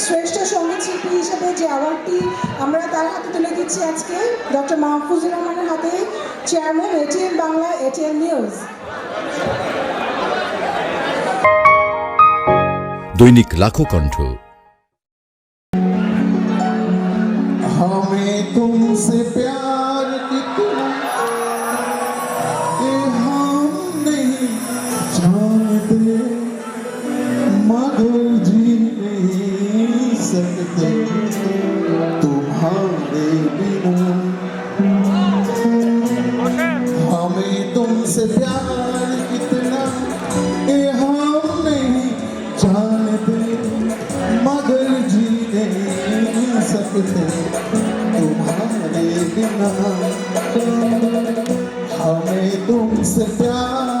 শ্রেষ্ঠ সঙ্গীত শিল্পী হিসেবে যে অ্যাওয়ার্ডটি আমরা তার হাতে তুলে দিচ্ছি আজকে ডক্টর মাহফুজুর রহমানের হাতে chairman ATN Bangla ATN news দৈনিক লাখো কণ্ঠ हमें तुमसे प्यार कितना ये हम नहीं जानते मगर जी नहीं सकते तुम्हारे बिना। हमें तुमसे प्यार कितना, ये हम नहीं जानते, मगर जी नहीं सकते। तुम्हारे बिना हमें तुमसे प्यार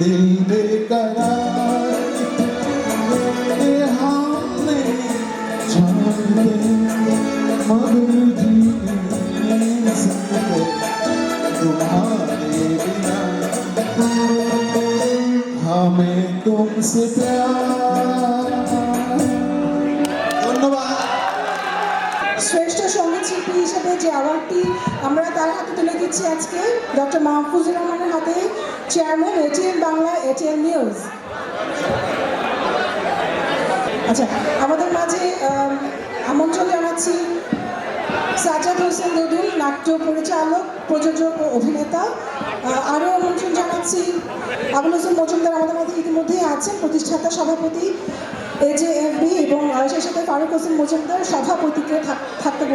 दिल बेकरार ये हम नहीं जानते मगर जी नहीं सकते तुम्हारे बिना हमें तुमसे प्यार শিল্পী হিসেবে যে অ্যাওয়ার্ডটি আমরা তার হাতে তুলে দিচ্ছি আজকে ডক্টর মাহফুজুর রহমানের হাতে chairman ATN Bangla ATN news. আচ্ছা আমাদের মাঝে আম, আমন্ত্রণ জানাচ্ছি সাজাদ হোসেন দদুল নাট্য পরিচালক প্রযোজক ও অভিনেতা। আরও আমন্ত্রণ জানাচ্ছি আবুল হোসেন মজুমদার আমাদের মধ্যে ইতিমধ্যেই আছেন প্রতিষ্ঠাতা সভাপতি। এজে এফবি এবং সেই সাথে ফারুক হোসেন মজুমদার সভাপতিকে থাকতে